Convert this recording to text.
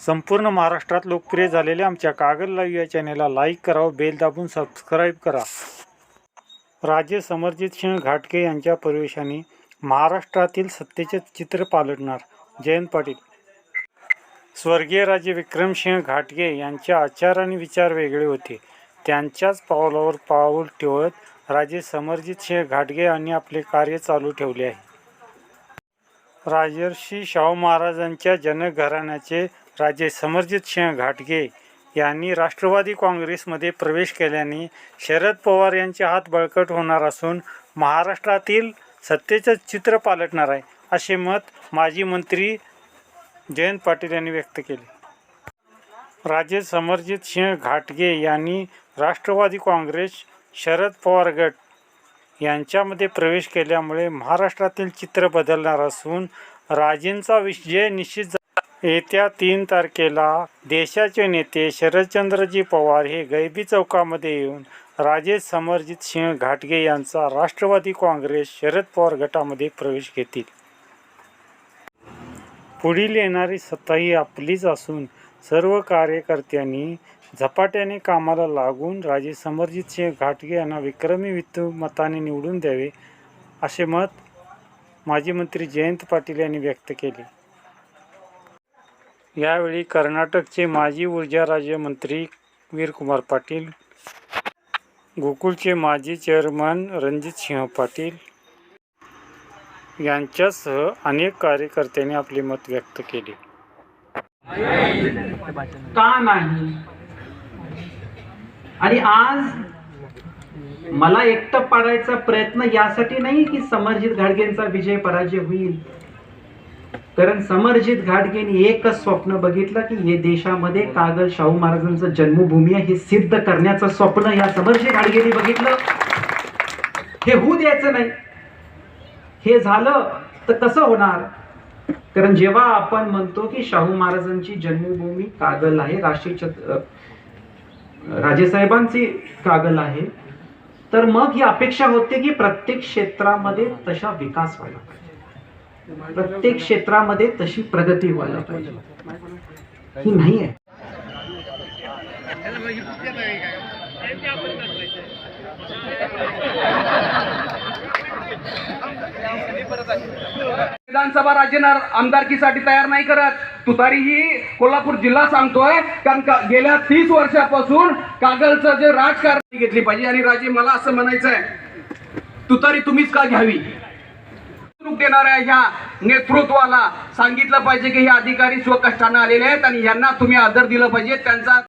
संपूर्ण महाराष्ट्रात लोकप्रिय झालेल्या आमच्या कागद लाईव्ह या चॅनेलला लाईक करावं बेल दाबून सबस्क्राईब करा. राजे समरजित सिंह घाटगे यांच्या परिवेशाने महाराष्ट्रातील सत्तेचे चित्र पालटणार. जयंत पाटील. स्वर्गीय राजे विक्रमसिंह घाटगे यांचे आचार आणि विचार वेगळे होते. त्यांच्याच पावलावर पाऊल ठेवत राजे समरजित सिंह घाटगे यांनी आपले कार्य चालू ठेवले आहे. राजर्षी शाहू महाराजांच्या जनघराण्याचे राजे समरजित सिंह घाटगे यांनी राष्ट्रवादी काँग्रेसमध्ये प्रवेश केल्याने शरद पवार यांचे हात बळकट होणार असून महाराष्ट्रातील सत्तेचं चित्र पालटणार आहे असे मत माजी मंत्री जयंत पाटील यांनी व्यक्त केले. राजे समरजित सिंह घाटगे यांनी राष्ट्रवादी काँग्रेस शरद पवार गट यांच्यामध्ये प्रवेश केल्यामुळे महाराष्ट्रातील चित्र बदलणार असून राजेंचा विजय निश्चित येत्या तीन तारखेला देशाचे नेते शरदचंद्रजी पवार हे गैबी चौकामध्ये येऊन राजे समरजित सिंह घाटगे यांचा राष्ट्रवादी काँग्रेस शरद पवार गटामध्ये प्रवेश घेतील. पुढील येणारी सत्ता ही आपलीच असून सर्व कार्यकर्त्यांनी झपाट्याने कामाला लागून राजे समरजित सिंह घाटगे यांना विक्रमी वित्त मताने निवडून द्यावे असे मत माजी मंत्री जयंत पाटील यांनी व्यक्त केले. यावेळी कर्नाटकचे माजी ऊर्जा राज्यमंत्री वीरकुमार पाटील गोकुळचे माजी चेअरमन रणजित सिंह पाटील यांच्यासह अनेक कार्यकर्त्यांनी आपले मत व्यक्त केले. का नाही? आणि आज मला एकटं पाडायचा प्रयत्न यासाठी नाही की समरजित घाटगेंचा विजय पराजय होईल. कारण समरजित घाटगेंनी एकच स्वप्न बघितलं की हे देशामध्ये कागल शाहू महाराजांचं जन्मभूमी आहे हे सिद्ध करण्याचं स्वप्न या समरजित घाटगेंनी बघितलं. हे होऊ द्यायचं नाही. हे झालं तर कसं होणार? कारण जेव्हा आपण म्हणतो की शाहू महाराजांची जन्मभूमी कागल आहे राष्ट्रीय राजेसाहेबांची कागल आहे. तर मग ही अपेक्षा होते की प्रत्येक क्षेत्रामध्ये तशा विकास व्हायला पाहिजे. प्रत्येक क्षेत्रामध्ये तशी प्रगती व्हायला पाहिजे. ही नाही आहे. विधानसभा राज्य आमदारकीसाठी तयार नाही करत. तुतारी ही कोल्हापूर जिल्हा सांगतोय कारण का गेल्या तीस वर्षापासून कागलचं जे राजकारण घेतली पाहिजे आणि राजे मला असं म्हणायचं आहे तुतारी तुम्हीच का घ्यावी? देणाऱ्या ह्या नेतृत्वाला सांगितलं पाहिजे की हे अधिकारी स्वकष्टानं आलेले आहेत आणि यांना तुम्ही आदर दिलं पाहिजे. त्यांचा